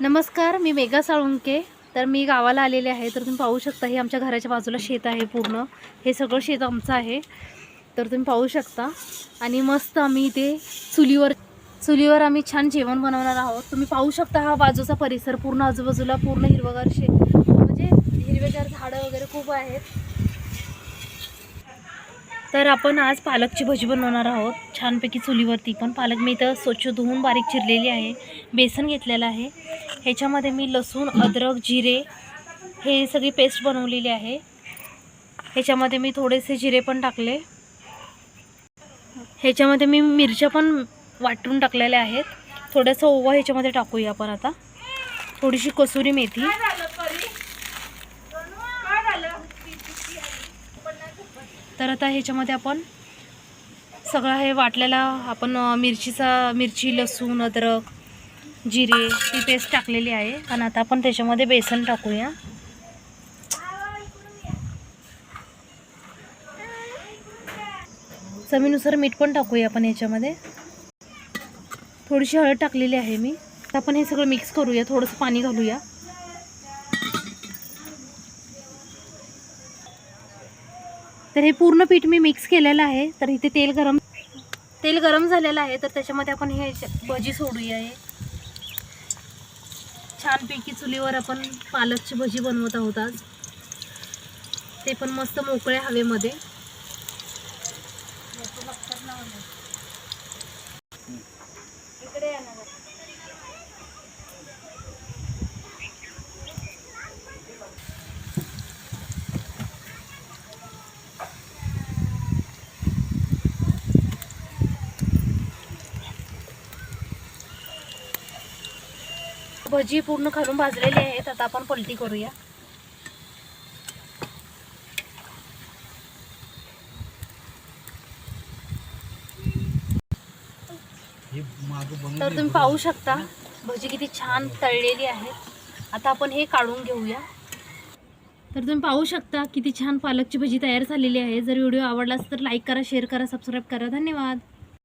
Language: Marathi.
नमस्कार मी मेघा साळुंके. तर मी गावाला आलेले आहे. तर तुम्ही पाहू शकता हे आमच्या घराच्या बाजूला शेत आहे पूर्ण. हे सगळं शेत आमचं आहे. तर तुम्ही पाहू शकता. आणि मस्त आम्ही इथे चुलीवर चुलीवर आम्ही छान जेवण बनवणार आहोत. तुम्ही पाहू शकता हा बाजूचा परिसर पूर्ण आजूबाजूला पूर्ण हिरवगार शेत म्हणजे हिरवेगार झाडं वगैरे खूप आहेत. तर आपण आज पालकची भजी बनवणार आहोत. छानपैकी चुलीवरती पण पालक मी इथं स्वच्छ धुवून बारीक चिरलेली आहे. बेसन घेतलेलं आहे. ह्याच्यामध्ये मी लसूण अद्रक जिरे हे सगळी पेस्ट बनवलेली आहे. ह्याच्यामध्ये मी थोडेसे जिरे पण टाकले. ह्याच्यामध्ये मी मिरच्या पण वाटून टाकलेल्या आहेत. थोडंसं ओवा ह्याच्यामध्ये टाकूया आपण आता. थोडीशी कसुरी मेथी. तर आता ह्याच्यामध्ये आपण सगळं हे वाटलेला आपण मिरचीचा मिरची लसूण अद्रक जिरे ही पेस्ट टाकलेली आहे. आणि आता आपण त्याच्यामध्ये बेसन टाकूया. चवीनुसार मीठ पण टाकूया आपण याच्यामध्ये. थोडीशी हळद टाकलेली आहे मी. तर आपण हे सगळं मिक्स करूया. थोडंसं पाणी घालूया. तर हे पूर्ण पीठ मी मिक्स केलेलं आहे. तर इथे तेल गरम तेल गरम झालेलं आहे. तर त्याच्यामध्ये आपण हे भजी सोडूया हे. छानपैकी चुलीवर आपण पालकची भजी बनवत आहोत आज. ते पण मस्त मोकळ्या हवेमध्ये. भजी पूर्ण खालून भाजलेली आहेत. आता आपण पलटी करूया. तर तुम्ही पाहू शकता भजी किती छान तळलेली आहेत. आता आपण हे काढून घेऊया. तर तुम्ही पाहू शकता किती छान पालकची भजी तयार झालेली आहे. जर व्हिडिओ आवडला असेल तर लाईक करा शेअर करा सबस्क्राईब करा. धन्यवाद.